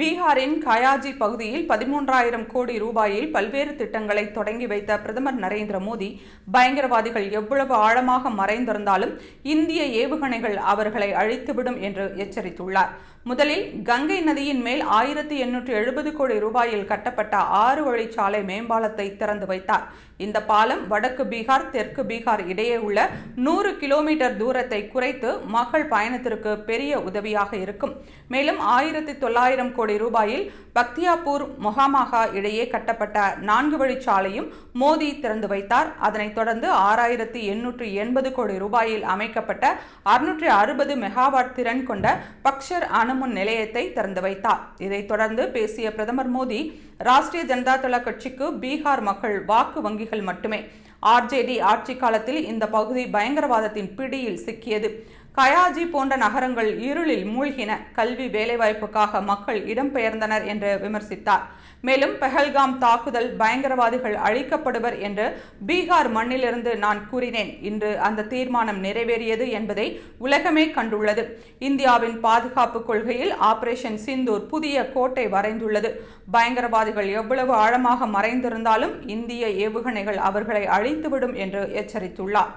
பீகாரின் கயாஜி பகுதியில் பதிமூன்றாயிரம் கோடி ரூபாயில் பல்வேறு திட்டங்களை தொடங்கி வைத்த பிரதமர் நரேந்திர மோடி பயங்கரவாதிகள் எவ்வளவு ஆழமாக மறைந்திருந்தாலும் இந்திய ஏவுகணைகள் அவர்களை அழித்துவிடும் என்று எச்சரித்துள்ளார். முதலில் கங்கை நதியின் மேல் ஆயிரத்தி எண்ணூற்று எழுபது கோடி ரூபாயில் கட்டப்பட்ட ஆறு வழிச்சாலை மேம்பாலத்தை திறந்து வைத்தார். இந்த பாலம் வடக்கு பீகார் தெற்கு பீகார் இடையே உள்ள நூறு கிலோமீட்டர் தூரத்தை குறைத்து மக்கள் பயணத்திற்கு பெரிய உதவியாக இருக்கும். மேலும் ஆயிரத்தி தொள்ளாயிரம் கோடி கோடி ரூபாயில் பக்தியாப்பூர் மொஹாமாகா இடையே கட்டப்பட்ட நான்கு வழிச்சாலையும் மோடி திறந்து வைத்தார். அதனைத் தொடர்ந்து ஆறாயிரத்தி எண்ணூற்று எண்பது கோடி ரூபாயில் அமைக்கப்பட்ட அறுநூற்றி அறுபது மெகாவாட் திறன் கொண்ட பக்ஷர் அணுமுன் நிலையத்தை திறந்து வைத்தார். இதைத் தொடர்ந்து பேசிய பிரதமர் மோடி ராஷ்டிரிய ஜனதா தள கட்சிக்கு பீகார் மக்கள் வாக்கு வங்கிகள் மட்டுமே. ஆர்ஜேடி ஆட்சி காலத்தில் இந்த பகுதி பயங்கரவாதத்தின் பிடியில் சிக்கியது. கயாஜி போன்ற நகரங்கள் இருளில் மூழ்கின. கல்வி வேலைவாய்ப்புக்காக மக்கள் இடம்பெயர்ந்தனர் என்று விமர்சித்தார். மேலும் பெஹல்காம் தாக்குதல் பயங்கரவாதிகள் அழிக்கப்படுவர் என்று பீகார் மண்ணிலிருந்து நான் கூறினேன். இன்று அந்த தீர்மானம் நிறைவேறியது என்பதை உலகமே கண்டுள்ளது. இந்தியாவின் பாதுகாப்பு கொள்கையில் ஆபரேஷன் சிந்தூர் புதிய கோட்டை வரைந்துள்ளது. பயங்கரவாதிகள் எவ்வளவு ஆழமாக மறைந்திருந்தாலும் இந்திய ஏவுகணைகள் அவர்களை அழித்துவிடும் என்று எச்சரித்துள்ளார்.